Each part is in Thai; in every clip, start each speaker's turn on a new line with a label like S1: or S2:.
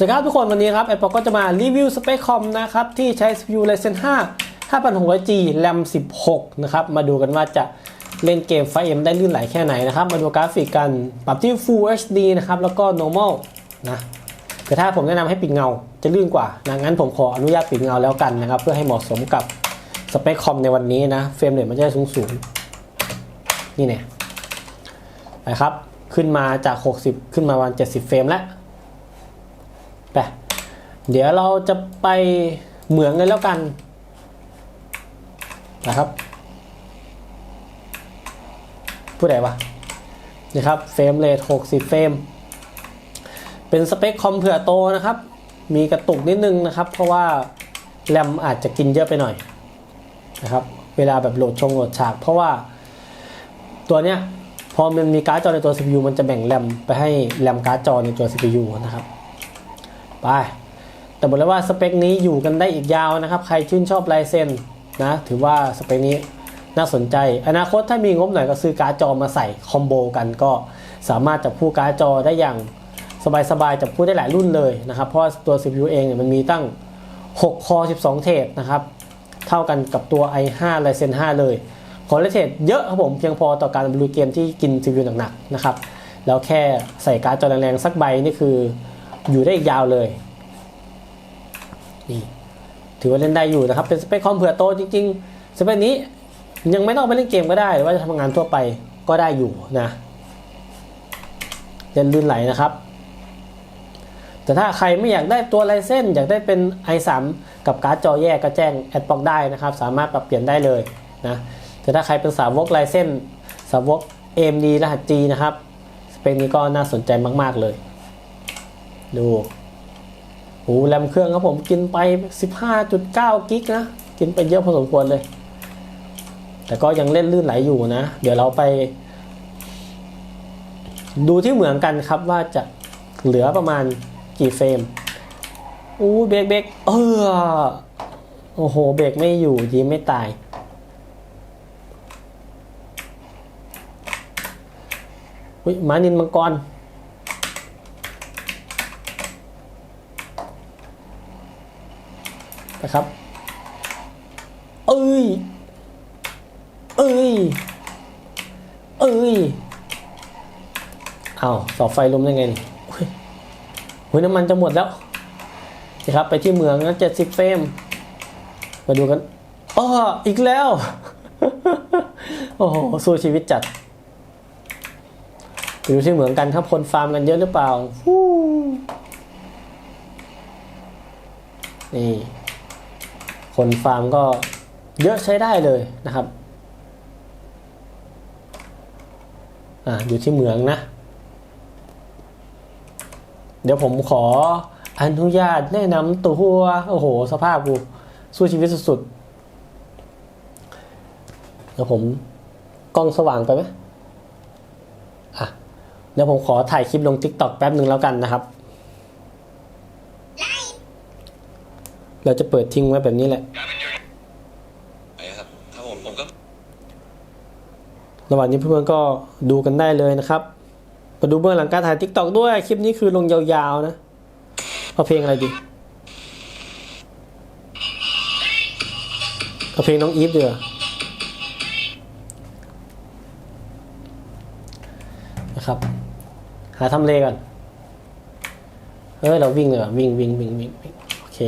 S1: สวัสดีครับทุกคนวันนี้ครับไอปอก็จะมารีวิวสเปคคอมนะครับ ที่ใช้ CPU Ryzen 5 5600G RAM 16 นะครับ มาดูกันว่าจะเล่นเกมไฟเอ็มได้ลื่นไหลแค่ไหนนะครับ มาดูกราฟิกกันปรับที่ Full HD นะครับ แล้วก็ normal นะแต่ถ้าผมแนะนำให้ปิดเงาจะลื่นกว่านะงั้นผมขออนุญาตปิดเงาแล้วกันนะครับ เพื่อให้เหมาะสมกับสเปคคอมในวันนี้นะเฟรมเรทมันจะได้สูงสูงๆนี่เนี่ยไปครับขึ้นมาจาก 60 ขึ้นมาวัน 70 เฟรมแล้ว ไปเดี๋ยวเราจะไปเหมืองกันแล้วกันนะครับผู้ใดวะนี่ครับเฟรมเรท60 เฟรม เป็นสเปคคอมเผื่อโตนะครับ มีกระตุกนิดนึงนะครับ เพราะว่าแรมอาจจะกินเยอะไปหน่อยนะครับ เวลาแบบโหลดชงโหลดฉาก เพราะว่าตัวเนี้ยพอมันมีการ์ดจอในตัว CPU มันจะแบ่งแรมไปให้แรมการ์ดจอในตัว CPU นะครับ ไป แต่บอกเลยว่าสเปคนี้อยู่กันได้อีกยาวนะครับ ใครชื่นชอบลายเซ็นนะถือว่าสเปคนี้น่าสนใจ อนาคตถ้ามีงบหน่อยก็ซื้อการ์ดจอมาใส่คอมโบกันก็สามารถจับคู่การ์ดจอได้อย่างสบายๆจับคู่ได้หลายรุ่นเลยนะครับ เพราะตัว CPU เองเนี่ยมันมีตั้ง 6 คอ 12 เทรดนะครับ เท่ากันกับตัว i5 Ryzen 5 เลยขอเลเทรดเยอะครับผมเพียงพอต่อการบรรลุเกมที่กิน CPU หนักๆนะครับ แล้วแค่ใส่การ์ดจอแรงๆ สักใบนี่คือ อยู่ได้อีกยาวเลยนี่ถือว่าเล่นได้อยู่นะครับ เป็นสเปคคอมเผื่อโตจริงๆสเปคนี้ยังไม่ต้องไปเล่นเกมก็ได้ หรือว่าจะทำงานทั่วไปก็ได้อยู่นะเล่นลื่นไหลนะครับ แต่ถ้าใครไม่อยากได้ตัวลายเส้นอยากได้เป็น i3 กับการ์ดจอแยกก็แจ้งแอดบ็อกได้นะครับ สามารถปรับเปลี่ยนได้เลยนะแต่ถ้าใครเป็นสาวกลายเส้นสาวก AMD รหัส G นะครับสเปคนี้ก็น่าสนใจมาก ๆ เลย ดูโอ้แรมเครื่องครับผมกินไป 15.9 กิกนะกินไปเยอะพอสมควรเลย แต่ก็ยังเล่นลื่นไหลอยู่นะ เดี๋ยวเราไป ดูที่เหมือนกันครับว่าจะเหลือประมาณกี่เฟรมอู้เบรกเบรกเออโอ้โหเบรกไม่อยู่ยีไม่ตายอุ้ยมานินมังกร นะครับ เอ้ย เอ้ย เอ้ยเอาสอบไฟลมได้ไงนี่โอ้ยโอ้ยน้ำมันจะหมดแล้วนะครับไปที่เมืองนะเจ็ดสิบเฟรมมาดูกันอ้ออีกแล้ว โอ้โหสู้ชีวิตจัดไปดูที่เหมืองกันครับคนฟาร์มกันเยอะหรือเปล่านี่ คนฟาร์มก็เยอะใช้ได้เลยนะครับอ่าอยู่ที่เหมืองนะ เดี๋ยวผมขออนุญาตแนะนำตัว โอ้โห สภาพกู สู้ชีวิตสุดๆ เดี๋ยวผมกล้องสว่างไปไหมอะ เดี๋ยวผมขอถ่ายคลิปลง t ิ k t o k แป๊บหนึ่งแล้วกันนะครับ เราจะเปิดทิ้งไว้แบบนี้แหละ
S2: ไปครับครับผมผมก็
S1: ระหว่างนี้เพื่อนๆก็ดูกันได้เลยนะครับมาดูเบื้องหลังการถ่าย t ิ k t o k ด้วยคลิปนี้คือลงยาวๆนะเอาเพลงอะไรดีเอาเพลงน้องอีฟดีกว่านะครับ หาทำเลก่อนเอ้ยเราวิ่งเลยว่ะวิ่งวิ่งวิ่งวิ่งวิ่งโอเค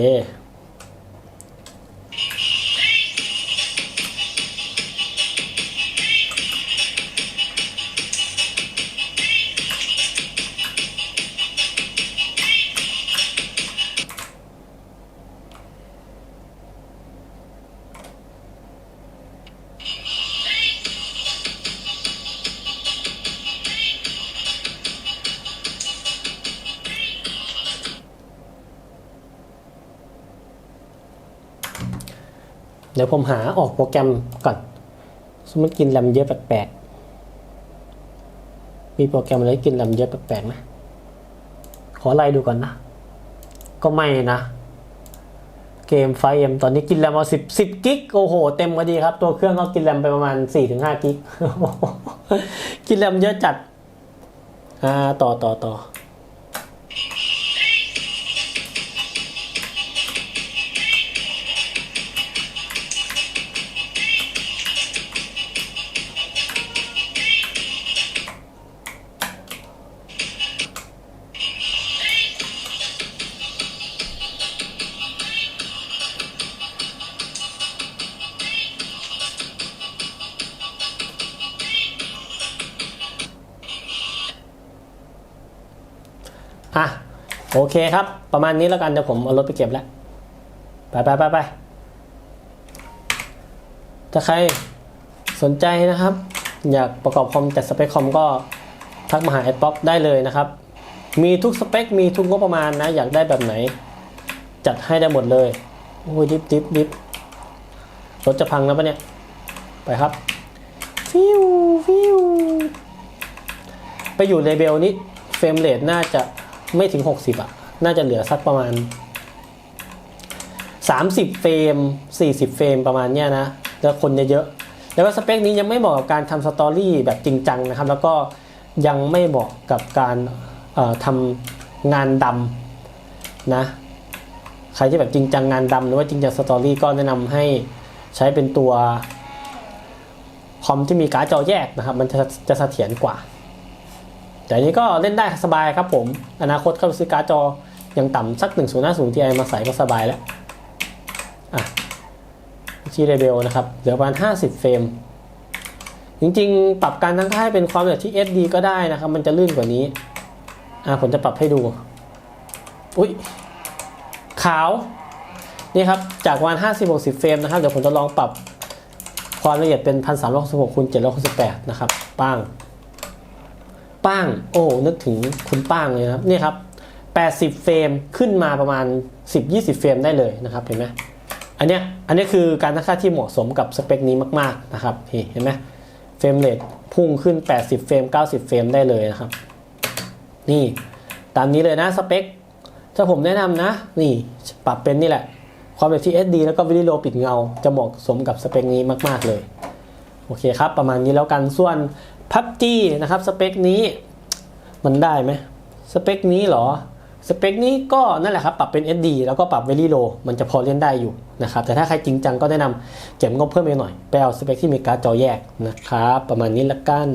S1: เดี๋ยวผมหาออกโปรแกรมก่อน สมมติกินแรมเยอะแปลกๆมีโปรแกรมอะไรกินแรมเยอะแปลกๆไหมขอไล่ดูก่อนนะ ก็ไม่นะ เกมไฟเอ็มตอนนี้กินแรมเอาสิบสิบกิกโอ้โห เต็มพอดีครับ ตัวเครื่องก็กินแรมไปประมาณสี่ถึงห้ากิกกินแรมเยอะจัดอ่าต่อต่อต่อ อะโอเคครับ ประมาณนี้แล้วกันเดี๋ยวผมเอารถไปเก็บแล้ว ไปไปไปไปถ้าใครสนใจนะครับ อยากประกอบคอมจัดสเปคคอมก็ทักมาหาแอดป๊อปได้เลยนะครับ มีทุกสเปค มีทุกงบประมาณนะ อยากได้แบบไหน จัดให้ได้หมดเลยโอ้ยดิบดิบดิบรถจะพังแล้วปะเนี่ย ไปครับ ฟิวฟิวไปอยู่เลเบลนี้ เฟรมเรทน่าจะ ไม่ถึง 60อะ น่าจะเหลือสักประมาณ 30 เฟรม 40 เฟรมประมาณเนี้ยนะ แล้วคนเยอะๆแล้วก็สเปคนี้ยังไม่เหมาะกับการทำสตอรี่แบบจริงจังนะครับ แล้วก็ยังไม่เหมาะกับการทำงานดำนะ ใครที่แบบจริงจังงานดำหรือว่าจริงจังสตอรี่ก็แนะนำให้ใช้เป็นตัวคอมที่มีการ์ดจอแยกนะครับ มันจะจะเสถียรกว่า แต่นี้ก็เล่นได้สบายครับผม อนาคตก็ซื้อการ์ดจอยังต่ำสัก 1050 Ti มาใส่ก็สบายแล้ว อะที่เรเบลนะครับ เหลือประมาณ 50 เฟรม จริงๆ ปรับการทั้งค่ายเป็นความละเอียดที่ SD ก็ได้นะครับ มันจะลื่นกว่านี้ อะผมจะปรับให้ดู อุ้ยขาว นี่ครับ จากวัน 50-60 เฟรมนะครับ เดี๋ยวผมจะลองปรับความละเอียดเป็น 1366คูณ768 นะครับป้าง ป้างโอ้นึกถึงคุณป้างเลยครับนี่ครับ 80 เฟรมขึ้นมาประมาณ 10-20 เฟรมได้เลยนะครับเห็นไหมอันเนี้ยอันนี้คือการตั้งค่าที่เหมาะสมกับสเปคนี้มากๆนะครับเห็นไหมเฟรมเรทพุ่งขึ้น 80 เฟรม 90 เฟรมได้เลยนะครับ นี่ตามนี้เลยนะสเปคถ้าผมแนะนำนะ นี่ปรับเป็นนี่แหละ ความละเอียดที่ SD แล้วก็วิดีโอปิดเงา จะเหมาะสมกับสเปคนี้มาก ๆ เลย โอเคครับ ประมาณนี้แล้วกันส่วน พับจีนะครับสเปคนี้มันได้ไหมสเปคนี้เหรอ สเปคนี้ก็นั่นแหละครับ ปรับเป็น SD แล้วก็ปรับ Very Low มันจะพอเล่นได้อยู่นะครับ แต่ถ้าใครจริงจังก็แนะนำเก็บงบเพิ่มไปหน่อย ไปเอาสเปคที่มีการ์ดจอแยกนะครับ ประมาณนี้ละกัน